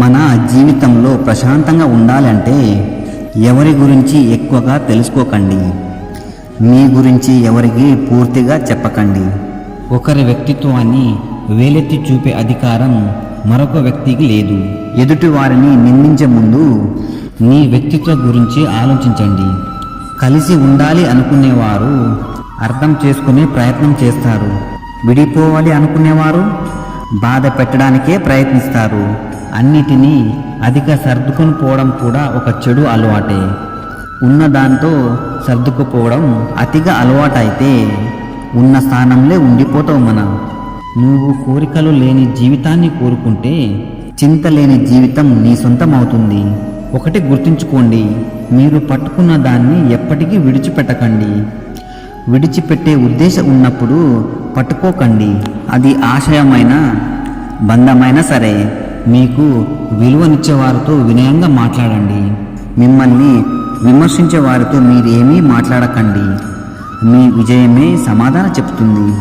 మన జీవితంలో ప్రశాంతంగా ఉండాలంటే ఎవరి గురించి ఎక్కువగా తెలుసుకోకండి. మీ గురించి ఎవరికి పూర్తిగా చెప్పకండి. ఒకరి వ్యక్తిత్వాన్ని వేలెత్తి చూపే అధికారం మరొక వ్యక్తికి లేదు. ఎదుటి వారిని నిందించే ముందు నీ వ్యక్తిత్వం గురించి ఆలోచించండి. కలిసి ఉండాలి అనుకునేవారు అర్థం చేసుకునే ప్రయత్నం చేస్తారు. విడిపోవాలి అనుకునేవారు బాధ పెట్టడానికే ప్రయత్నిస్తారు. అన్నిటినీ అధిక సర్దుకొని పోవడం కూడా ఒక చెడు అలవాటే. ఉన్న దాంతో సర్దుకుపోవడం అతిగా అలవాటైతే ఉన్న స్థానంలో ఉండిపోతావు మనం. నువ్వు కోరికలు లేని జీవితాన్ని కోరుకుంటే చింత లేని జీవితం నీ సొంతం అవుతుంది ఒకటి గుర్తుంచుకోండి మీరు పట్టుకున్న దాన్ని ఎప్పటికీ విడిచిపెట్టకండి. విడిచిపెట్టే ఉద్దేశం ఉన్నప్పుడు పట్టుకోకండి. అది ఆశయమైన బంధమైన సరే. మీకు విలువనిచ్చే వారితో వినయంగా మాట్లాడండి. మిమ్మల్ని విమర్శించే వారితో మీరేమీ మాట్లాడకండి. మీ విజయమే సమాధానం చెప్తుంది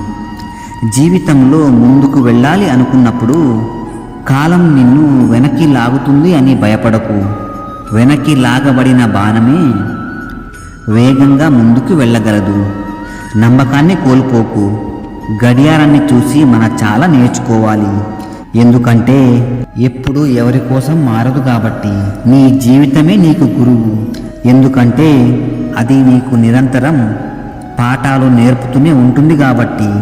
జీవితంలో ముందుకు వెళ్ళాలి అనుకున్నప్పుడు కాలం నిన్ను వెనక్కి లాగుతుంది అని భయపడకు. వెనక్కి లాగబడిన బాణమే వేగంగా ముందుకు వెళ్ళగలదు. నమ్మకాన్ని కోల్పోకు. గడియారాన్ని చూసి మన చాలా నేర్చుకోవాలి. ఎందుకంటే ఎప్పుడు ఎవరి కోసం మారదు కాబట్టి నీ జీవితమే నీకు గురువు. ఎందుకంటే అది నీకు నిరంతరం పాఠాలు నేర్పుతూనే ఉంటుంది కాబట్టి.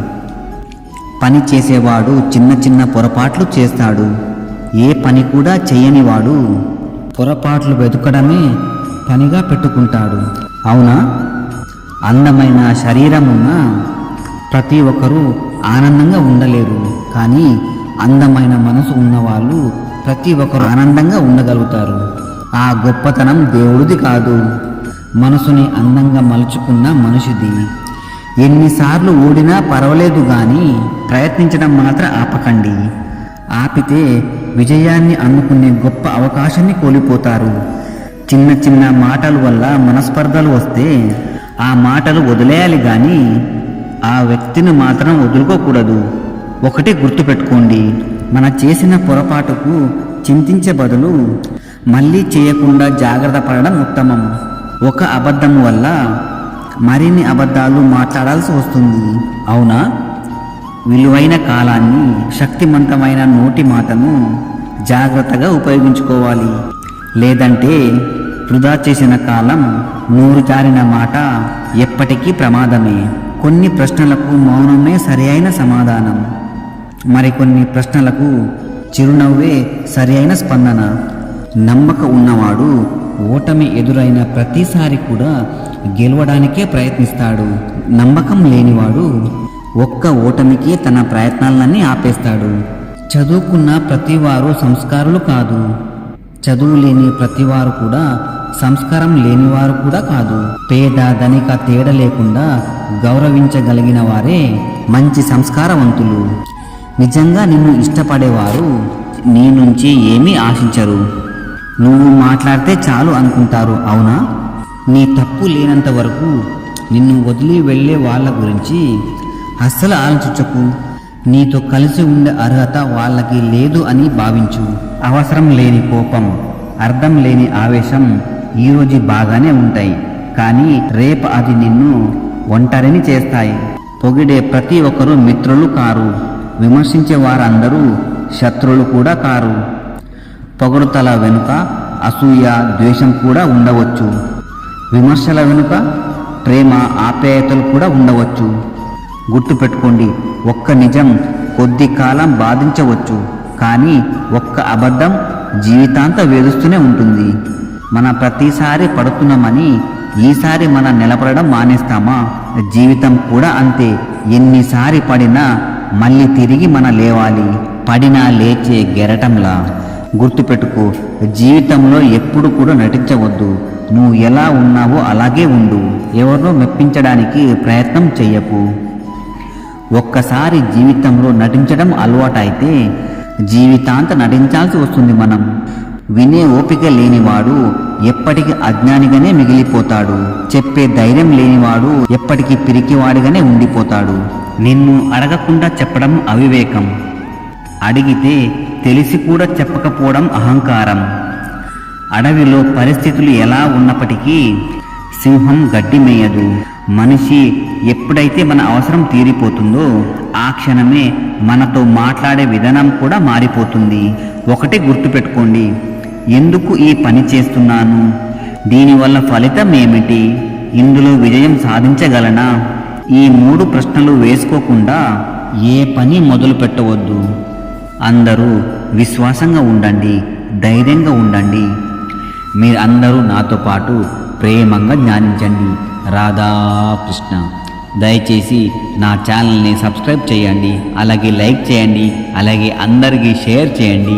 పని చేసేవాడు చిన్న చిన్న పొరపాట్లు చేస్తాడు. ఏ పని కూడా చేయనివాడు పొరపాట్లు వెతకడమే పనిగా పెట్టుకుంటాడు. అవునా? అందమైన శరీరం ఉన్న ప్రతి ఒక్కరూ ఆనందంగా ఉండలేరు. కానీ అందమైన మనసు ఉన్నవాళ్ళు ప్రతి ఒక్కరు ఆనందంగా ఉండగలుగుతారు. ఆ గొప్పతనం దేవుడిది కాదు. మనసుని అందంగా మలుచుకున్న మనిషిది. ఎన్నిసార్లు ఓడినా పర్వాలేదు కానీ ప్రయత్నించడం మాత్రం ఆపకండి. ఆపితే విజయాన్ని అందుకునే గొప్ప అవకాశాన్ని కోల్పోతారు. చిన్న చిన్న మాటల వల్ల మనస్పర్ధలు వస్తే ఆ మాటలు వదిలేయాలి కానీ ఆ వ్యక్తిని మాత్రం వదులుకోకూడదు. ఒకటి గుర్తుపెట్టుకోండి మన చేసిన పొరపాటుకు చింతించే బదులు మళ్ళీ చేయకుండా జాగ్రత్త పడడం ఉత్తమం. ఒక అబద్ధం వల్ల మరిన్ని అబద్ధాలు మాట్లాడాల్సి వస్తుంది. అవునా? విలువైన కాలాన్ని శక్తివంతమైన నోటి మాటను జాగ్రత్తగా ఉపయోగించుకోవాలి. లేదంటే వృధా చేసిన కాలం నూరు జారిన మాట ఎప్పటికీ ప్రమాదమే. కొన్ని ప్రశ్నలకు మౌనమే సరి అయిన సమాధానం. మరికొన్ని ప్రశ్నలకు చిరునవ్వే సరైన స్పందన. నమ్మక ఉన్నవాడు ఓటమి ఎదురైన ప్రతిసారి కూడా గెలవడానికే ప్రయత్నిస్తాడు. నమ్మకం లేనివాడు ఒక్క ఓటమికి తన ప్రయత్నాలన్నీ ఆపేస్తాడు. చదువుకున్న ప్రతివారు సంస్కారులు కాదు. చదువు లేని ప్రతివారు కూడా సంస్కారం లేనివారు కూడా కాదు. పేద ధనిక తేడా లేకుండా గౌరవించగలిగిన వారే మంచి సంస్కారవంతులు. నిజంగా నిన్ను ఇష్టపడేవారు నీ నుంచి ఏమీ ఆశించరు. నువ్వు మాట్లాడితే చాలు అనుకుంటారు అవునా? నీ తప్పు లేనంత వరకు నిన్ను వదిలి వెళ్ళే వాళ్ళ గురించి అస్సలు ఆలోచించకు. నీతో కలిసి ఉండే అర్హత వాళ్ళకి లేదు అని భావించు. అవసరం లేని కోపం అర్థం లేని ఆవేశం ఈరోజు బాగానే ఉంటాయి. కానీ రేపు అది నిన్ను ఒంటరిని చేస్తాయి. పొగిడే ప్రతి ఒక్కరూ మిత్రులు కారు. విమర్శించే వారందరూ శత్రువులు కూడా కారు. పొగడుతల వెనుక అసూయ ద్వేషం కూడా ఉండవచ్చు. విమర్శల వెనుక ప్రేమ ఆప్యాయతలు కూడా ఉండవచ్చు. గుర్తుపెట్టుకోండి ఒక్క నిజం కొద్ది కాలం బాధించవచ్చు కానీ ఒక్క అబద్ధం జీవితాంత వేధిస్తూనే ఉంటుంది. మన ప్రతిసారి పడుతున్నామని ఈసారి మనం నిలబడడం మానేస్తామా? జీవితం కూడా అంతే. ఎన్నిసారి పడినా మళ్ళీ తిరిగి మన లేవాలి. పడినా లేచే గెరటంలా. గుర్తుపెట్టుకో జీవితంలో ఎప్పుడు కూడా నటించవద్దు. నువ్వు ఎలా ఉన్నావో అలాగే ఉండు. ఎవరినో మెప్పించడానికి ప్రయత్నం చెయ్యకు. ఒక్కసారి జీవితంలో నటించడం అలవాటైతే జీవితాంత నటించాల్సి వస్తుంది మనం. వినే ఓపిక లేనివాడు ఎప్పటికీ అజ్ఞానిగానే మిగిలిపోతాడు. చెప్పే ధైర్యం లేనివాడు ఎప్పటికీ పిరికివాడిగానే ఉండిపోతాడు. నిన్ను అడగకుండా చెప్పడం అవివేకం. అడిగితే తెలిసి కూడా చెప్పకపోవడం అహంకారం. అడవిలో పరిస్థితులు ఎలా ఉన్నప్పటికీ సింహం గడ్డి మేయదు. మనిషి ఎప్పుడైతే మన అవసరం తీరిపోతుందో ఆ క్షణమే మనతో మాట్లాడే విధానం కూడా మారిపోతుంది. ఒకటి గుర్తుపెట్టుకోండి ఎందుకు ఈ పని చేస్తున్నాను? దీనివల్ల ఫలితం ఏమిటి? ఇందులో విజయం సాధించగలనా? ఈ మూడు ప్రశ్నలు వేసుకోకుండా ఏ పని మొదలు పెట్టవద్దు. అందరూ విశ్వాసంగా ఉండండి ధైర్యంగా ఉండండి. మీరు అందరూ నాతో పాటు ప్రేమంగా జ్ఞానించండి రాధాకృష్ణ దయచేసి నా ఛానల్ని సబ్స్క్రైబ్ చేయండి అలాగే లైక్ చేయండి అలాగే అందరికీ షేర్ చేయండి.